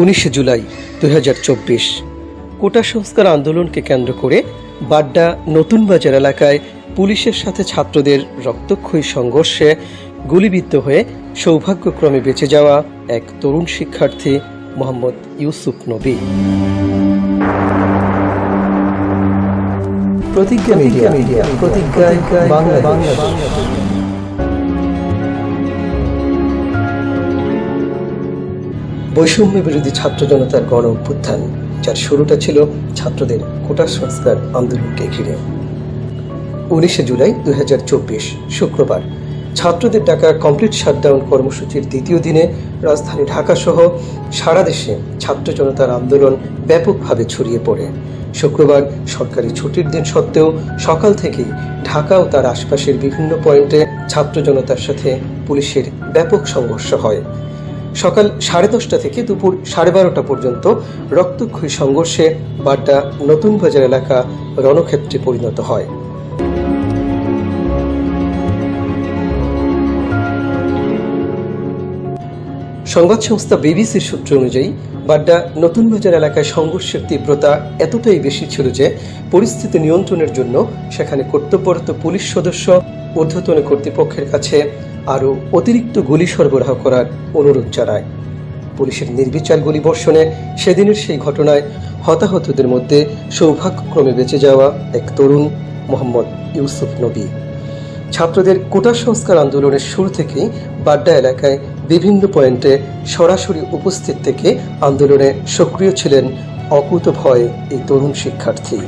উনিশে জুলাই দু হাজার চব্বিশ। কোটা সংস্কার আন্দোলনকে কেন্দ্র করে বাড্ডা নতুন বাজার এলাকায় পুলিশের সাথে ছাত্রদের রক্তক্ষয়ী সংঘর্ষে গুলিবিদ্ধ হয়ে সৌভাগ্যক্রমে বেঁচে যাওয়া এক তরুণ শিক্ষার্থী মোহাম্মদ ইউসুফ নবী। প্রতিজ্ঞা মিডিয়া মিডিয়া প্রতিজ্ঞায় বাংলা বৈষম্য বিরোধী ছাত্র জনতার গণ অভ্যুত্থান, যার শুরুটা ছিল ছাত্রদের কোটা সংস্কার আন্দোলনকে ঘিরে। উনিশে জুলাই দুই শুক্রবার, ছাত্রদের ডাকা কমপ্লিট শাটডাউন কর্মসূচির দ্বিতীয় দিনে রাজধানী ঢাকা সহ সারা দেশে ছাত্র জনতার আন্দোলন ব্যাপকভাবে ছড়িয়ে পড়ে। শুক্রবার, সরকারি ছুটির দিন সত্ত্বেও সকাল থেকেই ঢাকা ও তার আশপাশের বিভিন্ন পয়েন্টে ছাত্র জনতার সাথে পুলিশের ব্যাপক সংঘর্ষ হয়। সকাল সাড়ে দশটা থেকে দুপুর সাড়ে বারোটা পর্যন্ত রক্তক্ষয়ী সংঘর্ষে বাড্ডা নতুন বাজার এলাকা রণক্ষেত্রে পরিণত হয়। সংবাদ সংস্থা বিবিসির সূত্র অনুযায়ী, বাড্ডা নতুন বাজার এলাকায় সংঘর্ষের তীব্রতা এতটাই বেশি ছিল যে পরিস্থিতি নিয়ন্ত্রণের জন্য সেখানে কর্তব্যরত পুলিশ সদস্য ঊর্ধ্বতন কর্তৃপক্ষের কাছে আরও অতিরিক্ত গুলি সরবরাহ করার অনুরোধ জানায়। পুলিশের নির্বিচার গুলি বর্ষণে সেদিনের সেই ঘটনায় হতাহতদের মধ্যে সৌভাগ্যক্রমে বেঁচে যাওয়া এক তরুণ, মোহাম্মদ ইউসুফ নবী। ছাত্রদের কোটা সংস্কার আন্দোলনের শুরু থেকেই বাড্ডা এলাকায় বিভিন্ন পয়েন্টে সরাসরি উপস্থিত থেকে আন্দোলনে সক্রিয় ছিলেন অকুত ভয় এই তরুণ শিক্ষার্থী।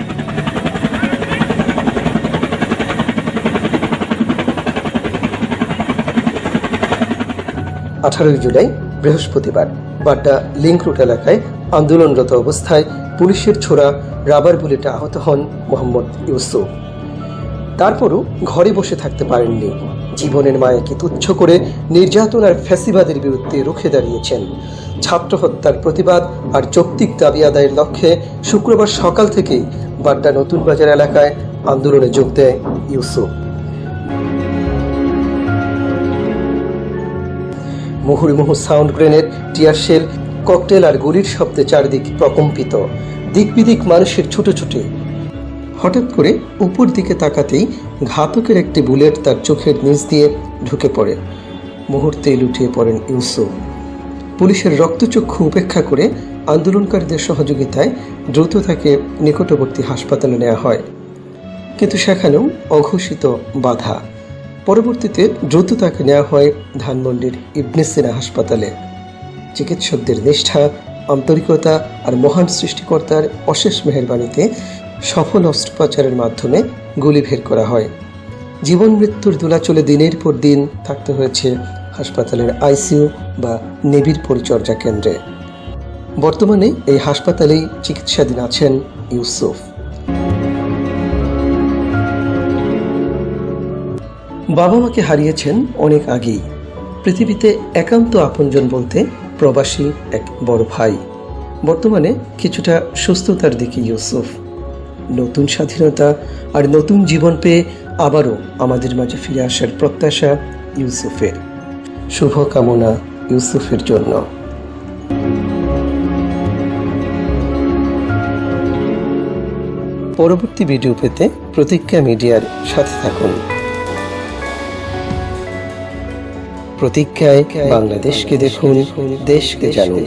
আঠারোই জুলাই, বৃহস্পতিবার, বাড্ডা লিঙ্ক রুট এলাকায় আন্দোলনরত অবস্থায় পুলিশের ছোড়া রাবার বুলেটে আহত হন মোহাম্মদ ইউসুফ। তারপরও ঘরে বসে থাকতে পারেননি জীবনের মায়াকে তুচ্ছ করে নির্যাতন আর ফ্যাসিবাদের বিরুদ্ধে রুখে দাঁড়িয়েছেন। ছাত্র হত্যার প্রতিবাদ আর যৌক্তিক দাবি আদায়ের লক্ষ্যে শুক্রবার সকাল থেকেই বাড্ডা নতুন বাজার এলাকায় আন্দোলনে যোগ দেয় ইউসুফ। মুহুর্মুহু sound grenade, tear shell, cocktail আর গুলির শব্দে চারদিক প্রকম্পিত। দিক বিদিক মানুষের ছুটোছুটি হঠাৎ করে উপর দিকে তাকাতেই ঘাতকের একটি বুলেট তার চোখের নিচ দিয়ে ঢুকে পড়ে। মুহূর্তেই লুটিয়ে পড়েন ইউসুফ। পুলিশের রক্তচক্ষু উপেক্ষা করে আন্দোলনকারীদের সহযোগিতায় দ্রুত তাকে নিকটবর্তী হাসপাতালে নেওয়া হয়। কিন্তু সেখানেও অঘোষিত বাধা। পরবর্তীতে দ্রুত তাকে নেওয়া হয় ধানমন্ডির ইবনে সিনা হাসপাতালে। চিকিৎসকদের নিষ্ঠা, আন্তরিকতা আর মহান সৃষ্টিকর্তার অশেষ মেহেরবানিতে সফল অস্ত্রোপচারের মাধ্যমে গুলি বের করা হয়। জীবন মৃত্যুর দোলাচলে দিনের পর দিন থাকতে হয়েছে হাসপাতালের আইসিইউ বা নেবির পরিচর্যা কেন্দ্রে। বর্তমানে এই হাসপাতালেই চিকিৎসাধীন আছেন ইউসুফ। বাবা মাকে হারিয়েছেন অনেক আগেই। পৃথিবীতে একান্ত আপনজন বলতে প্রবাসী এক বড় ভাই। বর্তমানে কিছুটা সুস্থতার দিকে ইউসুফ। নতুন স্বাধীনতা আর নতুন জীবন পেয়ে আবারও আমাদের মাঝে ফিরে আসার প্রত্যাশা ইউসুফের। শুভ কামনা ইউসুফের জন্য। পরবর্তী ভিডিও পেতে প্রতিজ্ঞা মিডিয়ার সাথে থাকুন। প্রতিজ্ঞায় বাংলাদেশকে দেখুন, দেশকে জানুন।